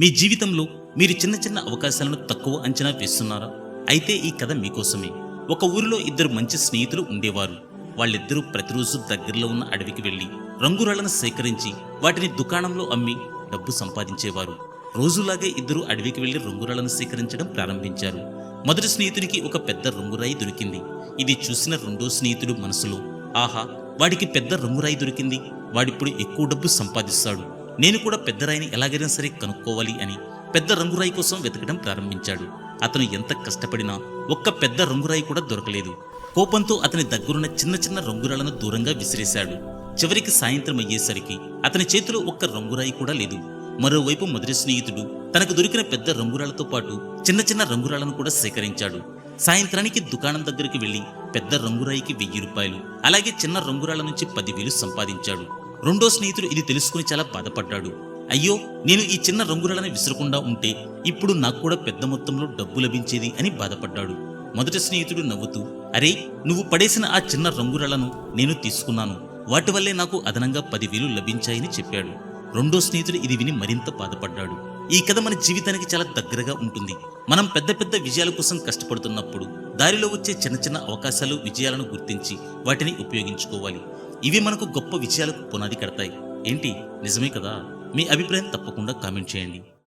మీ జీవితంలో మీరు చిన్న చిన్న అవకాశాలను తక్కువ అంచనా వేస్తున్నారా? అయితే ఈ కథ మీకోసమే. ఒక ఊరిలో ఇద్దరు మంచి స్నేహితులు ఉండేవారు. వాళ్ళిద్దరూ ప్రతిరోజు దగ్గరలో ఉన్న అడవికి వెళ్ళి రంగురాళ్ళను సేకరించి వాటిని దుకాణంలో అమ్మి డబ్బు సంపాదించేవారు. రోజులాగే ఇద్దరు అడవికి వెళ్ళి రంగురాళ్ళను సేకరించడం ప్రారంభించారు. మొదటి స్నేహితుడికి ఒక పెద్ద రంగురాయి దొరికింది. ఇది చూసిన రెండో స్నేహితుడు మనసులో ఆహా వాడికి పెద్ద రంగురాయి దొరికింది. వాడిప్పుడు ఎక్కువ డబ్బు సంపాదిస్తాడు. నేను కూడా పెద్ద రాయిని ఎలాగైనా సరే కనుక్కోవాలి అని పెద్ద రంగురాయి కోసం వెతకడం ప్రారంభించాడు. అతను ఎంత కష్టపడినా ఒక్క పెద్ద రంగురాయి కూడా దొరకలేదు. కోపంతో అతని దగ్గరున్న చిన్న చిన్న రంగురాలను దూరంగా విసిరేశాడు. చివరికి సాయంత్రం అయ్యేసరికి అతని చేతిలో ఒక్క రంగురాయి కూడా లేదు. మరోవైపు మొదటి స్నేహితుడు తనకు దొరికిన పెద్ద రంగురాలతో పాటు చిన్న చిన్న రంగురాలను కూడా సేకరించాడు. సాయంత్రానికి దుకాణం దగ్గరికి వెళ్ళి పెద్ద రంగురాయికి వెయ్యి రూపాయలు అలాగే చిన్న రంగురాల నుంచి పదివేలు సంపాదించాడు. రెండో స్నేహితుడు ఇది తెలుసుకుని చాలా బాధపడ్డాడు. అయ్యో నేను ఈ చిన్న రంగురాలను విసరకుండా ఉంటే ఇప్పుడు నాకు కూడా పెద్ద మొత్తంలో డబ్బు లభించేది అని బాధపడ్డాడు. మొదటి స్నేహితుడు నవ్వుతూ అరే నువ్వు పడేసిన ఆ చిన్న రంగురాలను నేను తీసుకున్నాను. వాటి వల్లే నాకు అదనంగా పదివేలు లభించాయని చెప్పాడు. రెండో స్నేహితుడు ఇది విని మరింత బాధపడ్డాడు. ఈ కథ మన జీవితానికి చాలా దగ్గరగా ఉంటుంది. మనం పెద్ద పెద్ద విజయాల కోసం కష్టపడుతున్నప్పుడు దారిలో వచ్చే చిన్న చిన్న అవకాశాలు విజయాలను గుర్తించి వాటిని ఉపయోగించుకోవాలి. ఇవి మనకు గొప్ప విజయాలకు పునాది కడతాయి. ఏంటి? నిజమే కదా? మీ అభిప్రాయం తప్పకుండా కామెంట్ చేయండి.